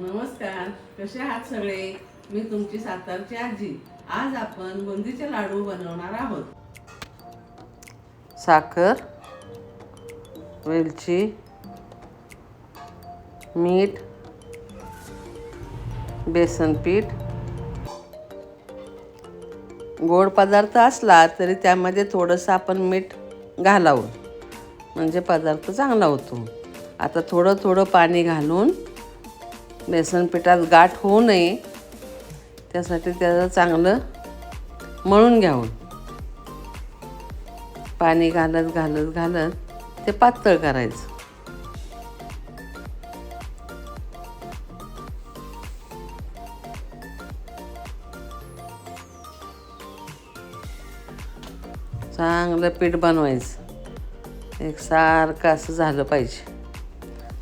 नमस्कार कसे आहात सगळे? मी तुमची सातारची आजी. आज आपण बुंदीचे लाडू बनवणार आहोत. साखर वेलची मीठ बेसन पीठ. गोड पदार्थ असला तरी त्यामध्ये थोडंसं आपण मीठ घालावं. म्हणजे पदार्थ चांगला होतो. आता थोडं थोडं पाणी घालून बेसन पिठात गाठ होऊ नये. त्यासाठी त्याचं चांगलं मळून घ्यावं. पाणी घालत घालत घालत ते पातळ करायचं. चांगलं पीठ बनवायचं. एक सारखं असं झालं पाहिजे.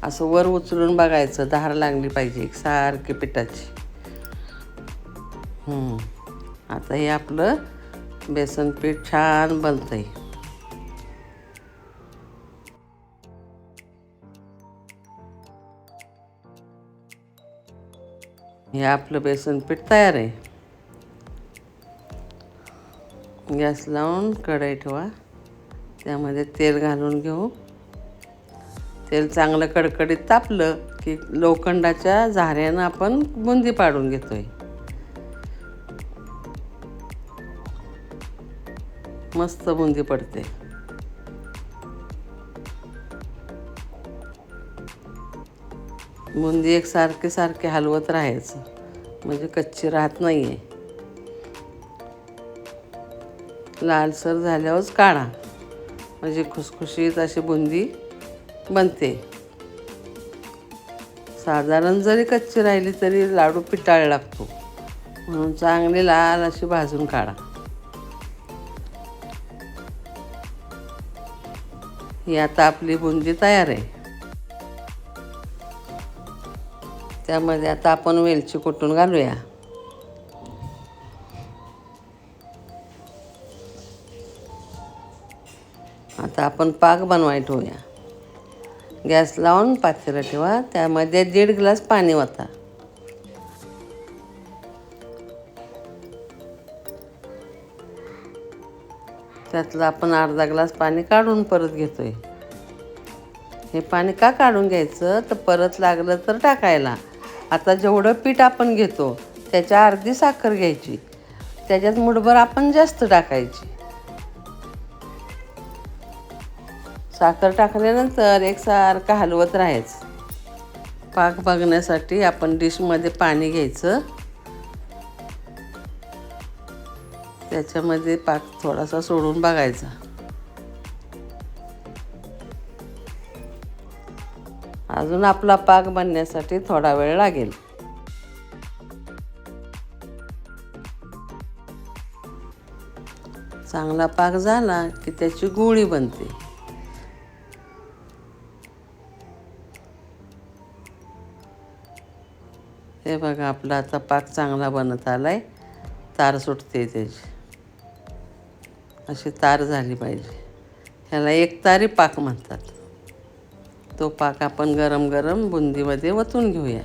असं वर उचलून बघायचं धार लागली पाहिजे एक सारखी पिठाची. आता हे आपलं बेसन पीठ छान आहे हे आपलं बेसन पीठ तयार आहे. गॅस लावून कढई ठेवा. त्यामध्ये तेल घालून घेऊ. तेल चांगलं कडकडीत तापलं की लोखंडाच्या झाऱ्यानं आपण बुंदी पाडून घेतोय. मस्त बुंदी पडते. बुंदी एक सारखे सारखे हलवत राहायचं. म्हणजे कच्ची राहत नाही आहे लालसर झाल्यावरच काढा. म्हणजे खुसखुशीत अशी बुंदी बनते. साधारण जरी कच्ची राहिली तरी लाडू पिटाळ लागतो. म्हणून चांगली लाल अशी भाजून काढा. ही आता आपली बुंदी तयार आहे. त्यामध्ये आता आपण वेलची कुटून घालूया. आता आपण पाक बनवाय ठेवूया. गॅस लावून पातेलं ठेवा. त्यामध्ये दीड ग्लास पाणी होता त्यातलं आपण अर्धा ग्लास पाणी काढून परत घेतोय. हे पाणी का काढून घ्यायचं? तर परत लागलं तर टाकायला. आता जेवढं पीठ आपण घेतो त्याच्या अर्धी साखर घ्यायची. त्याच्यात मुठभर आपण जास्त टाकायची. साखर टाकल्यानंतर एकसारखं हलवत राहायचं. पाक बघण्यासाठी आपण डिशमध्ये पाणी घ्यायचं. त्याच्यामध्ये पाक थोडासा सोडून बघायचा. अजून आपला पाक बनण्यासाठी थोडा वेळ लागेल. चांगला पाक झाला की त्याची गोळी बनते. हे बघा आपला आता पाक चांगला बनत आला आहे तार सुटते त्याची. अशी तार झाली पाहिजे. ह्याला एक तारी पाक म्हणतात. तो पाक आपण गरम गरम बुंदीमध्ये वतून घेऊया.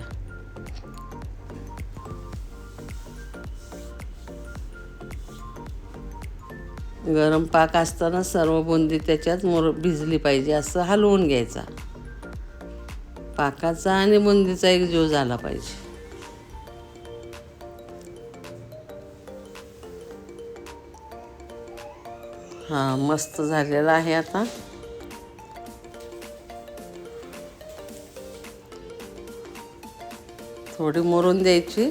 गरम पाक असताना सर्व बुंदी त्याच्यात मोर भिजली पाहिजे असं हलवून घ्यायचा. पाकाचा आणि बुंदीचा एक जीव झाला पाहिजे. हां मस्त झालेला आहे आता. थोडी मोरून द्यायची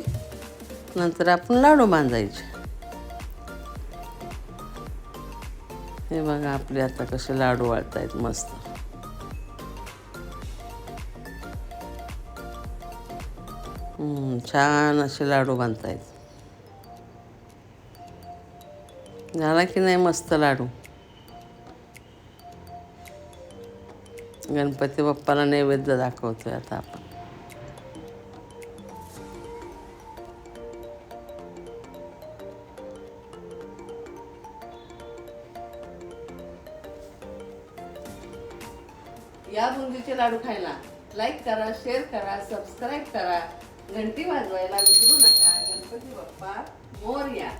नंतर आपण लाडू बांधायचे. हे बघा आपले आता कसे लाडू वाळतायत मस्त. छान असे लाडू बांधतायत. झाला की नाही मस्त लाडू? गणपती बाप्पाला नैवेद्य दाखवतोय आता आपण. या बुंदीचे लाडू खायला लाईक करा शेअर करा सबस्क्राईब करा. घंटी वाजवायला विसरू नका. गणपती बाप्पा मोरया.